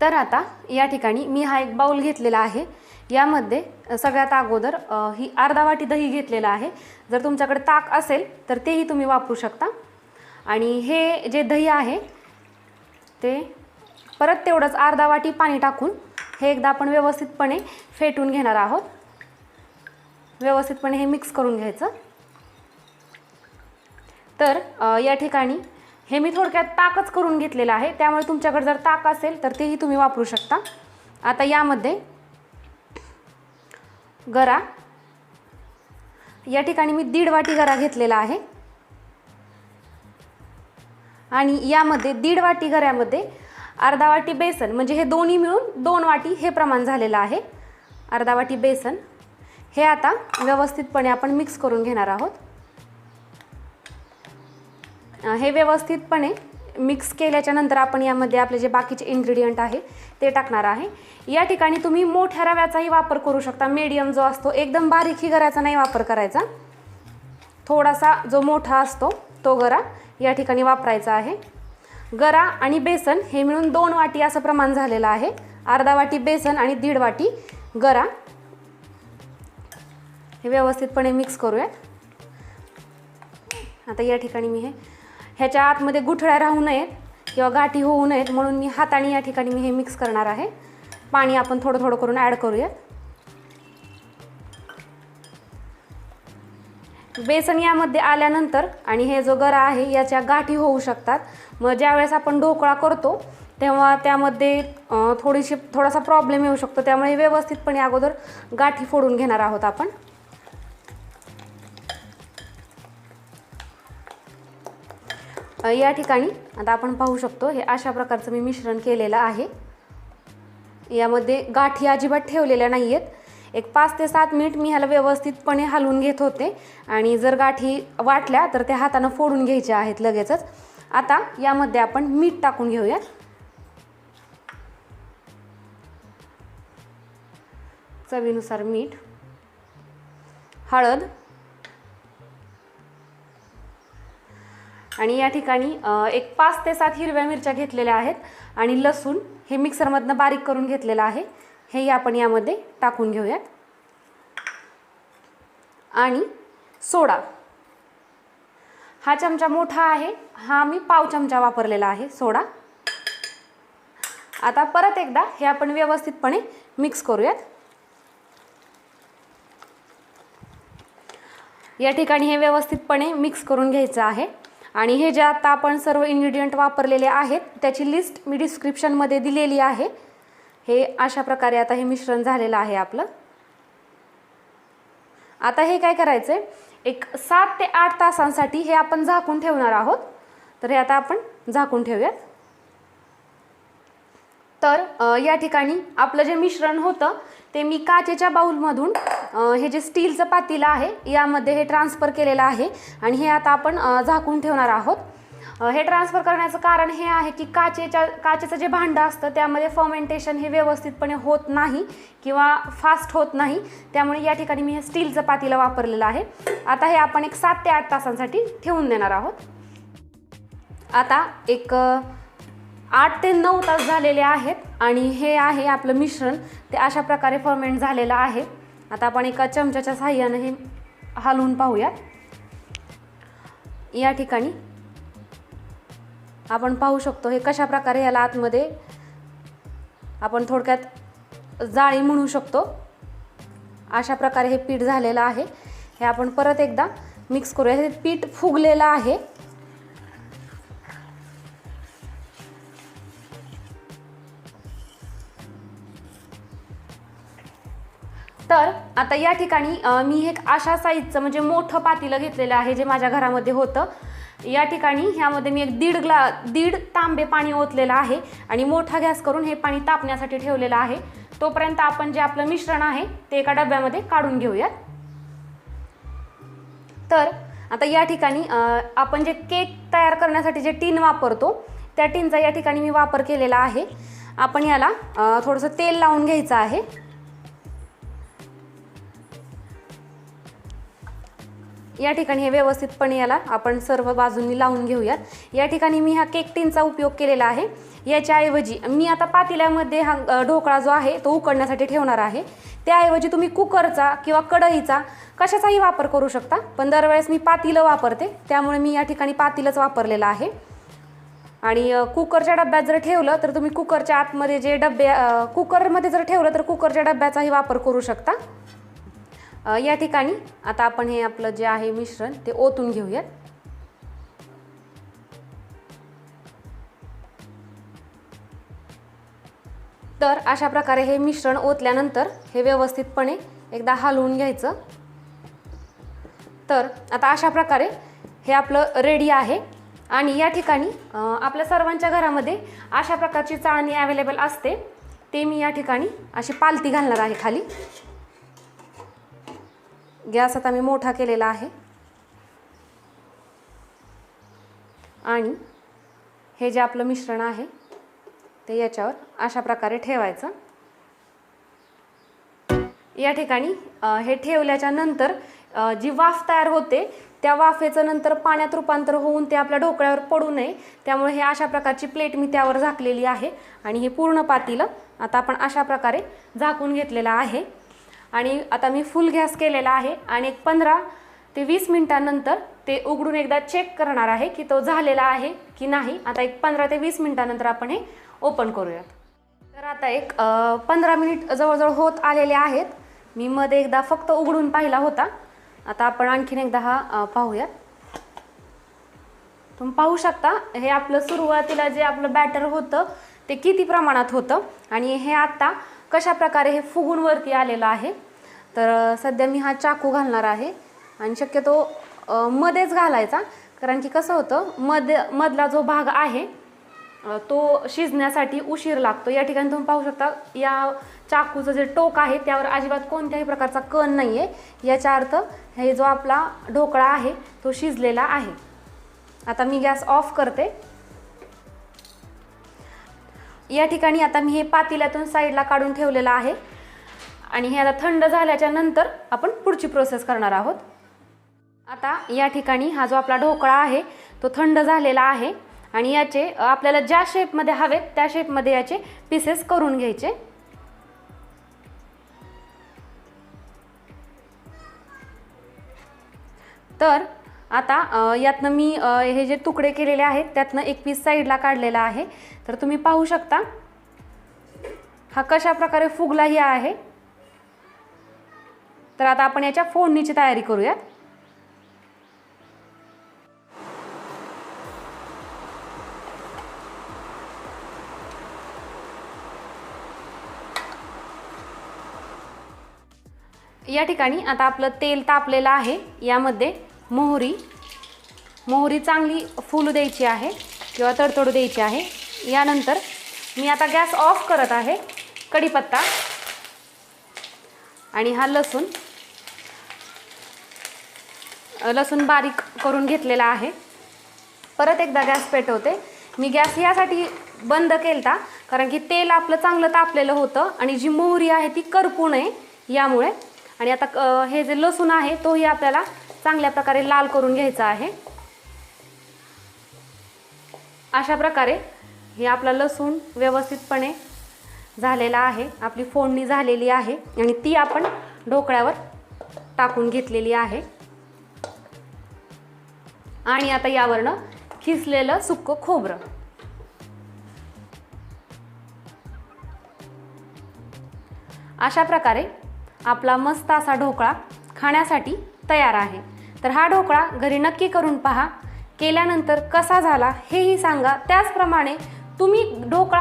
तर आता या ठिकाणी मी हा एक बाऊल घेतलेला आहे. यामध्ये सगळ्यात अगोदर ही अर्धा वाटी दही घेतलेलं आहे. जर तुमच्याकडे ताक असेल तर तेही तुम्ही वापरू शकता. आणि हे जे दही आहे ते परत तेवढंच अर्धा वाटी पाणी टाकून हे एकदा आपण व्यवस्थितपणे फेटून घेणार आहोत. व्यवस्थितपणे हे मिक्स करून घ्यायचं. तर या ठिकाणी हे मी थोडक्यात ताकच करून घेतलेलं आहे. त्यामुळे तुमच्याकडे जर ताक असेल तर तेही तुम्ही वापरू शकता. आता यामध्ये गरा. या ठिकाणी मी दीड वाटी गरा घेतलेला आहे. आणि यामध्ये दीड वाटी गऱ्यामध्ये अर्धा वाटी बेसन म्हणजे हे दोन्ही मिळून दोन वाटी हे प्रमाण झालेलं आहे. अर्धा वाटी बेसन. हे आता व्यवस्थितपणे आपण मिक्स करून घेणार आहोत. हे व्यवस्थितपणे मिक्स केल्याच्यानंतर आपण यामध्ये आपले जे बाकीचे इन्ग्रेडियंट आहे ते टाकणार आहे. या ठिकाणी तुम्ही मोठ्या रव्याचाही वापर करू शकता. मीडियम जो असतो एकदम बारीकही गऱ्याचा नाही वापर करायचा. थोडासा जो मोठा असतो तो गरा या ठिकाणी वापरायचा आहे. गरा आणि बेसन हे मिळून दोन वाटी असं प्रमाण झालेलं आहे. अर्धा वाटी बेसन आणि दीड वाटी गरा. हे व्यवस्थितपणे मिक्स करूयात. आता या ठिकाणी मी हे ह्याच्या आतमध्ये गुठळ्या राहू नयेत किंवा गाठी होऊ नयेत म्हणून मी हाताने या ठिकाणी मी हे मिक्स करणार आहे. पाणी आपण थोडं थोडं करून ॲड करूयात. बेसन यामध्ये आल्यानंतर आणि हे जो गरा आहे याच्या गाठी होऊ शकतात. मग ज्यावेळेस आपण ढोकळा करतो तेव्हा त्यामध्ये थोडीशी थोडासा प्रॉब्लेम येऊ शकतो. त्यामुळे व्यवस्थितपणे अगोदर गाठी फोडून घेणार आहोत आपण. या ठिकाणी आता आपण पाहू शकतो हे अशा प्रकारचं मी मिश्रण केलेलं आहे. यामध्ये गाठी अजिबात ठेवलेल्या नाही आहेत एक पाच ते सात मिनिट मी ह्याला व्यवस्थितपणे हलवून घेत होते आणि जर गाठी वाटल्या तर त्या हातानं फोडून घ्यायच्या आहेत लगेचच. आता यामध्ये आपण मीठ टाकून घेऊयात. चवीनुसार मीठ हळद आणि या ठिकाणी एक पाच ते सात हिरव्या मिरच्या घेतलेल्या आहेत आणि लसूण हे मिक्सरमधनं बारीक करून घेतलेलं आहे. हेही आपण यामध्ये टाकून घेऊयात. आणि सोडा. हा चमचा मोठा आहे. हा मी पाव चमचा वापरलेला आहे सोडा. आता परत एकदा हे आपण व्यवस्थितपणे मिक्स करूयात. या ठिकाणी हे व्यवस्थितपणे मिक्स करून घ्यायचं आहे. आणि हे जे आता आपण सर्व इन्ग्रेडियंट वापरलेले आहेत त्याची लिस्ट मी डिस्क्रिप्शनमध्ये दिलेली आहे. हे अशा प्रकारे आता हे मिश्रण झालेलं आहे आपलं. आता हे काय करायचं आहे एक सात ते आठ तासांसाठी हे आपण झाकून ठेवणार आहोत. तर हे आता आपण झाकून ठेवूयात. तर या ठिकाणी आपलं जे मिश्रण होतं ते मी काचेच्या बाऊलमधून हे जे स्टीलचं पातेलं आहे यामध्ये हे ट्रान्सफर केलेलं आहे आणि हे आता आपण झाकून ठेवणार आहोत. हे ट्रान्सफर करण्याचं कारण हे आहे की काचेच्या काचेचं जे भांडं असतं त्यामध्ये फर्मेंटेशन हे व्यवस्थितपणे होत नाही किंवा फास्ट होत नाही. त्यामुळे या ठिकाणी मी हे स्टीलचं पातीला वापरलेलं आहे. आता हे आपण एक सात ते आठ तासांसाठी ठेवून देणार आहोत. आता एक आठ ते नऊ तास झालेले आहेत आणि हे आहे आपलं मिश्रण. ते अशा प्रकारे फर्मेंट झालेलं आहे. आता आपण एका चमच्याच्या साह्यानं हे हलवून पाहूयात. या ठिकाणी आपण पाहू शकतो हे कशा प्रकारे याला आतमध्ये आपण थोडक्यात जाळी म्हणू शकतो. अशा प्रकारे हे पीठ झालेलं आहे. हे आपण परत एकदा मिक्स करूया. हे पीठ फुगलेलं आहे. तर आता या ठिकाणी मी एक अशा साईजचं म्हणजे मोठं पातीलं घेतलेलं आहे जे माझ्या घरामध्ये होतं. या ठिकाणी ह्यामध्ये मी एक दीड ग्ला दीड तांबे पाणी ओतलेलं आहे आणि मोठा गॅस करून हे पाणी तापण्यासाठी ठेवलेलं आहे. तोपर्यंत आपण जे आपलं मिश्रण आहे ते एका डब्यामध्ये काढून घेऊयात. तर आता या ठिकाणी आपण जे केक तयार करण्यासाठी जे टीन वापरतो त्या टीनचा या ठिकाणी मी वापर केलेला आहे. आपण याला थोडंसं तेल लावून घ्यायचं आहे. या ठिकाणी हे व्यवस्थितपणे याला आपण सर्व बाजूंनी लावून घेऊयात. या ठिकाणी मी हा केक टीनचा उपयोग केलेला आहे. याच्याऐवजी मी आता पातेल्यामध्ये हा ढोकळा जो आहे तो उकडण्यासाठी ठेवणार आहे. त्याऐवजी तुम्ही कुकरचा किंवा कढईचा कशाचाही वापर करू शकता पण दरवेळेस मी पातीलं वापरते. त्यामुळे मी या ठिकाणी पातीलच वापरलेलं आहे. आणि कुकरच्या डब्यात जर ठेवलं तर तुम्ही कुकरच्या आतमध्ये जे डबे कुकरमध्ये जर ठेवलं तर कुकरच्या डब्याचाही वापर करू शकता. या ठिकाणी आता आपण हे आपलं जे आहे मिश्रण ते ओतून घेऊयात. तर अशा प्रकारे हे मिश्रण ओतल्यानंतर हे व्यवस्थितपणे एकदा हलवून घ्यायचं. तर आता अशा प्रकारे हे आपलं रेडी आहे. आणि या ठिकाणी आपल्या सर्वांच्या घरामध्ये अशा प्रकारची चाळणी अवेलेबल असते. ते मी या ठिकाणी अशी पालती घालणार आहे खाली. गॅस आता मी मोठा केलेला आहे. आणि हे जे आपलं मिश्रण आहे ते याच्यावर अशा प्रकारे ठेवायचं. या ठिकाणी हे ठेवल्याच्या नंतर जी वाफ तयार होते त्या वाफेचं नंतर पाण्यात रूपांतर होऊन ते आपल्या ढोकळ्यावर पडू नये. त्यामुळे हे अशा प्रकारची प्लेट मी त्यावर झाकलेली आहे. आणि हे पूर्ण पातीलं आता आपण अशा प्रकारे झाकून घेतलेलं आहे. आणि आता मी फुल गॅस केलेला आहे आणि एक पंधरा ते वीस मिनटानंतर ते उघडून एकदा चेक करणार आहे की तो झालेला आहे की नाही. आता एक पंधरा ते वीस मिनटानंतर आपण हे ओपन करूयात. तर आता एक पंधरा मिनिट जवळजवळ होत आलेले आहेत. मी मध्ये एकदा फक्त उघडून पाहिला होता. आता आपण आणखीन एकदा हा पाहूयात. तुम्ही पाहू शकता हे आपलं सुरुवातीला जे आपलं बॅटर होतं ते किती प्रमाणात होतं आणि हे आता कशा प्रकारे हे फुगून वरती आलेलं आहे? तर सध्या मी हा चाकू घालणार आहे आणि शक्यतो मध्येच घालायचा. कारण की कसं होतं मध्ये मधला जो भाग आहे तो शिजण्यासाठी उशीर लागतो. या ठिकाणी तुम्ही पाहू शकता या चाकूचं जे टोक आहे त्यावर अजिबात कोणत्याही प्रकारचा कण नाही आहे याचा अर्थ हे जो आपला ढोकळा आहे तो शिजलेला आहे. आता मी गॅस ऑफ करते. या ठिकाणी आता मी हे पातेल्यातून साईडला काढून ठेवलेलं आहे. आणि हे आता थंड झाल्याच्यानंतर आपण पुढची प्रोसेस करणार आहोत. आता या ठिकाणी हा जो आपला ढोकळा आहे तो थंड झालेला आहे. आणि याचे आपल्याला ज्या शेपमध्ये हवेत त्या शेपमध्ये याचे पीसेस करून घ्यायचे. तर आता यातनं मी हे जे तुकडे केलेले आहेत त्यातनं एक पीस साईडला काढलेला आहे. तर तुम्ही पाहू शकता हा कशा प्रकारे फुगलाही आहे. तर आता आपण याच्या फोडणीची तयारी करूयात. या ठिकाणी आता आपलं तेल तापलेलं आहे. यामध्ये मोहरी. मोहरी चांगली फुलू द्यायची आहे किंवा तडतडू द्यायची आहे. यानंतर मी आता गॅस ऑफ करत आहे कढीपत्ता. आणि हा लसूण. लसूण बारीक करून घेतलेला आहे. परत एकदा गॅस पेटवते. मी गॅस यासाठी बंद केलता कारण की तेल आपलं चांगलं तापलेलं होतं आणि जी मोहरी आहे ती करपू नये यामुळे. आणि आता हे जे लसूण आहे तोही आपल्याला चांगल्या प्रकारे लाल करून घ्यायचा आहे. अशा प्रकारे हे आपला लसूण व्यवस्थितपणे झालेला आहे. आपली फोडणी झालेली आहे आणि ती आपण ढोकळ्यावर टाकून घेतलेली आहे. आणि आता यावरनं खिसलेलं सुक्क खोबरं. अशा प्रकारे आपला मस्त असा ढोकळा खाण्यासाठी तयार आहे. तर हा ढोकळा घरी नक्की करून पहा. केल्यानंतर कसा झाला हेही सांगा. त्याचप्रमाणे तुम्ही ढोकळा